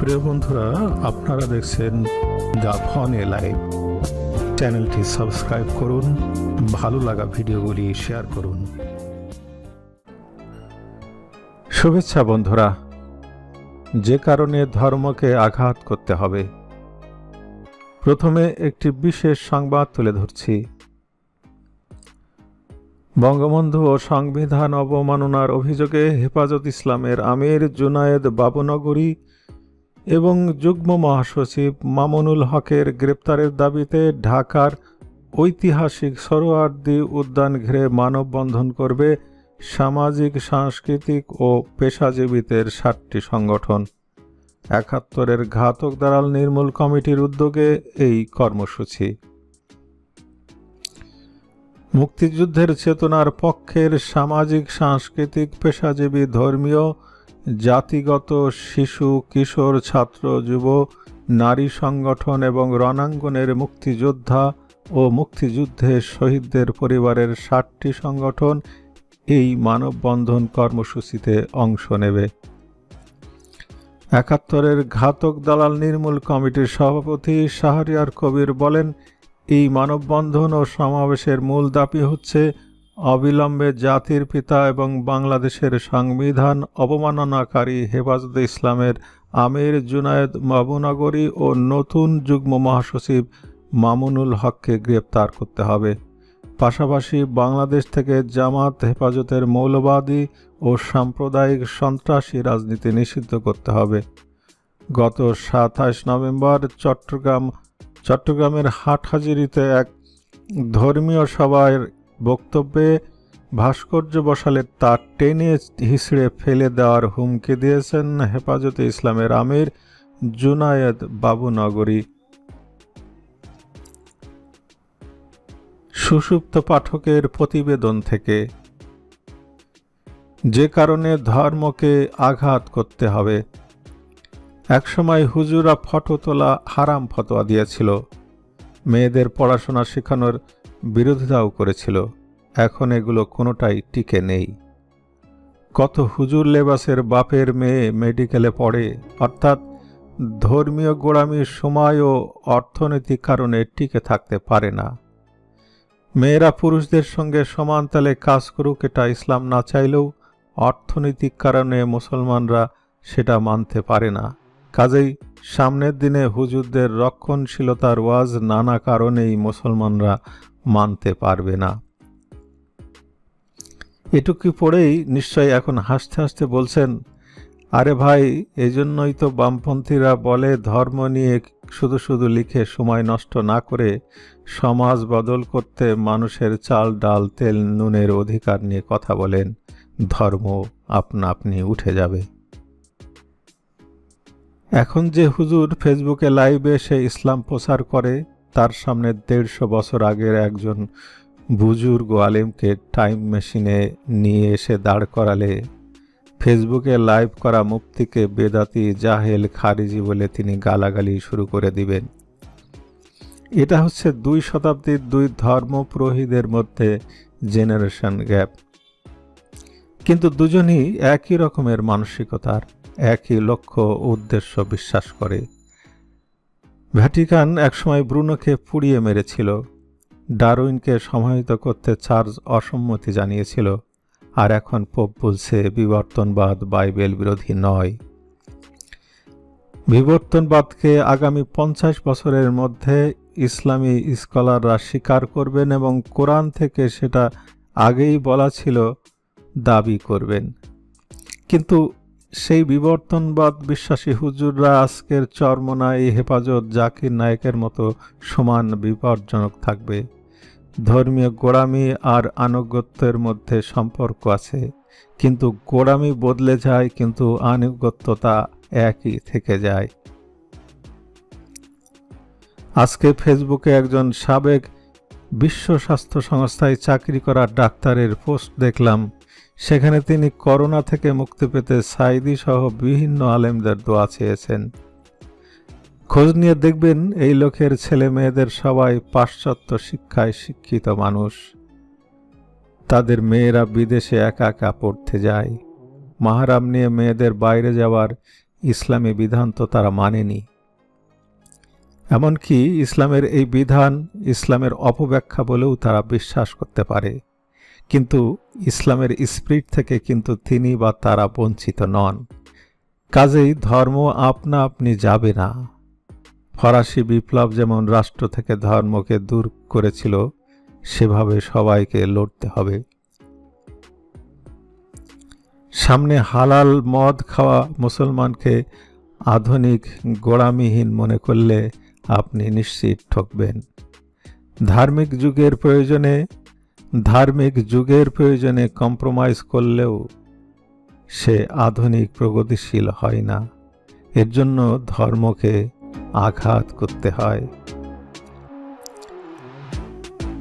প্রিয় বন্ধুরা, আপনারা দেখছেন দ্য ফন এ লাইভ চ্যানেলটি সাবস্ক্রাইব করুন, ভালো লাগা ভিডিওগুলি শেয়ার করুন। শুভেচ্ছা বন্ধুরা, যে কারণে ধর্মকে আঘাত করতে হবে। প্রথমে একটি বিশেষ সংবাদ তুলে ধরছি। বঙ্গবন্ধু ও সংবিধান অবমাননার অভিযোগে হেফাজত ইসলামের আমির জুনায়েদ বাবুনগরী এবং যুগ্ম মহাসচিব মামুনুল হকের গ্রেপ্তারের দাবিতে ঢাকার ঐতিহাসিক সরোয়ার্দি উদ্যান ঘিরে মানববন্ধন করবে সামাজিক, সাংস্কৃতিক ও পেশাজীবীদের সাতটি সংগঠন। একাত্তরের ঘাতক দালাল নির্মূল কমিটির উদ্যোগে এই কর্মসূচি। মুক্তিযুদ্ধের চেতনার পক্ষের সামাজিক, সাংস্কৃতিক, পেশাজীবী, ধর্মীয় জাতিগত শিশু, কিশোর, ছাত্র, যুব, নারী সংগঠন এবং রণাঙ্গনের মুক্তিযোদ্ধা ও মুক্তিযুদ্ধে শহীদদের পরিবারের ষাটটি সংগঠন এই মানববন্ধন কর্মসূচিতে অংশ নেবে। একাত্তরের ঘাতক দালাল নির্মূল কমিটির সভাপতি শাহরিয়ার কবির বলেন, এই মানববন্ধন ও সমাবেশের মূল দাবি হচ্ছে অবিলম্বে জাতির পিতা এবং বাংলাদেশের সংবিধান অবমাননাকারী হেফাজতে ইসলামের আমির জুনায়েদ মাবুনগরী ও নতুন যুগ্ম মহাসচিব মামুনুল হককে গ্রেপ্তার করতে হবে। পাশাপাশি বাংলাদেশ থেকে জামাত হেফাজতের মৌলবাদী ও সাম্প্রদায়িক সন্ত্রাসী রাজনীতি নিষিদ্ধ করতে হবে। গত সাতাশ নভেম্বর চট্টগ্রাম, চট্টগ্রামের হাটহাজিরিতে এক ধর্মীয় সভায় বক্তব্যে ভাস্কর্য বসালে তা টেনে হিসড়ে ফেলে দেওয়ার হুমকি দিয়েছেন হেফাজতে ইসলামের আমির জুনায়েদ বাবুনগরী। সুষুপ্ত পাঠকের প্রতিবেদন থেকে। যে কারণে ধর্মকে আঘাত করতে হবে। একসময় হুজুরা ফটো তোলা হারাম ফতোয়া দিয়েছিল। মেয়েদের পড়াশোনা শেখানোর বিরোধিতাও করেছিল, এখন এগুলো কোনোটাই টিকে নেই। কত হুজুর লেবাসের বাপের মেয়ে মেডিকেলে পড়ে, অর্থাৎ ধর্মীয় গোড়ামির সময় ও অর্থনৈতিক কারণে টিকে থাকতে পারে না। মেয়েরা পুরুষদের সঙ্গে সমান তালে কাজ করুক এটা ইসলাম না চাইলেও অর্থনৈতিক কারণে মুসলমানরা সেটা মানতে পারে না। কাজেই সামনের দিনে হুজুরদের রক্ষণশীলতার ওয়াজ নানা কারণেই মুসলমানরা মানতে পারবে না। এটুকু পড়েই নিশ্চয় এখন হাসতে হাসতে বলছেন, আরে ভাই এই জন্যই তো বামপন্থীরা বলে ধর্ম নিয়ে শুধু শুধু লিখে সময় নষ্ট না করে সমাজ বদল করতে মানুষের চাল, ডাল, তেল, নুনের অধিকার নিয়ে কথা বলেন। ধর্ম আপনা আপনি উঠে যাবে। এখন যে হুজুর ফেসবুকে লাইভে এসে ইসলাম প্রচার করে তার সামনে দেড়শো বছর আগের একজন বুজুর্গ আলেমকে টাইম মেশিনে নিয়ে এসে দাঁড় করালে, ফেসবুকে লাইভ করা মুক্তিকে বেদাতি জাহেল খারিজি বলে তিনি গালাগালি শুরু করে দিবেন। এটা হচ্ছে দুই শতাব্দীর দুই ধর্মপুরোহিতের মধ্যে জেনারেশন গ্যাপ। কিন্তু দুজনই একই রকমের মানসিকতার, একই লক্ষ্য, উদ্দেশ্য বিশ্বাস করে। ভ্যাটিকান একসময় ব্রুনোকে পুড়িয়ে মেরেছিল। ডারউইনকে সমাহিত করতে চার্জ অসম্মতি জানিয়েছিল, আর এখন পোপ বলছে বিবর্তনবাদ বাইবেল বিরোধী নয়। বিবর্তনবাদকে আগামী পঞ্চাশ বছরের মধ্যে ইসলামী স্কলাররা স্বীকার করবেন এবং কোরআন থেকে সেটা আগেই বলা ছিল, দাবি করবেন। কিন্তু সেই বিবর্তনবাদ বিশ্বাসী হুজুররা আজকের চরমনায় হেফাজত জাকির নায়কের মতো সমান বিপজ্জনক থাকবে। ধর্মীয় গোড়ামি আর আনুগত্যের মধ্যে সম্পর্ক আছে, কিন্তু গোড়ামি বদলে যায়, কিন্তু আনুগত্যতা একই থেকে যায়। আজকে ফেসবুকে একজন সাবেক বিশ্ব স্বাস্থ্য সংস্থায় চাকরি করা ডাক্তারের পোস্ট দেখলাম। সেখানে তিনি করোনা থেকে মুক্তি পেতে সাইদি সহ বিভিন্ন আলেমদের দোয়া চেয়েছেন। খোঁজ নিয়ে দেখবেন এই লোকের ছেলে মেয়েদের সবাই পাশ্চাত্য শিক্ষায় শিক্ষিত মানুষ। তাদের মেয়েরা বিদেশে একা একা পড়তে যায়। মাহারাম নিয়ে মেয়েদের বাইরে যাওয়ার ইসলামী বিধান তো তারা মানেনি। এমনকি ইসলামের এই বিধান ইসলামের অপব্যাখ্যা বলেও তারা বিশ্বাস করতে পারে। কিন্তু ইসলামের স্পিরিট থেকে কিন্তু তিনি বা তারা বঞ্চিত নন। কাজেই ধর্ম আপনা আপনি যাবে না। ফরাসি বিপ্লব যেমন রাষ্ট্র থেকে ধর্মকে দূর করেছিল, সেভাবে সবাইকে লড়তে হবে। সামনে হালাল মদ খাওয়া মুসলমানকে আধুনিক গোড়ামিহীন মনে করলে আপনি নিশ্চিত ঠকবেন। ধার্মিক যুগের প্রয়োজনে ধার্মিক যুগের প্রয়োজনে কম্প্রোমাইজ করলেও সে আধুনিক, প্রগতিশীল হয় না। এর জন্য ধর্মকে আঘাত করতে হয়।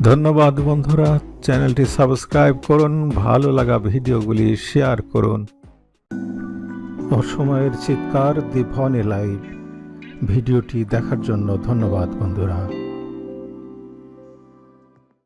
ধন্যবাদ বন্ধুরা। চ্যানেলটি সাবস্ক্রাইব করুন, ভালো লাগা ভিডিওগুলি শেয়ার করুন। অসময়ের চিৎকার দি ভনে লাইভ। ভিডিওটি দেখার জন্য ধন্যবাদ বন্ধুরা।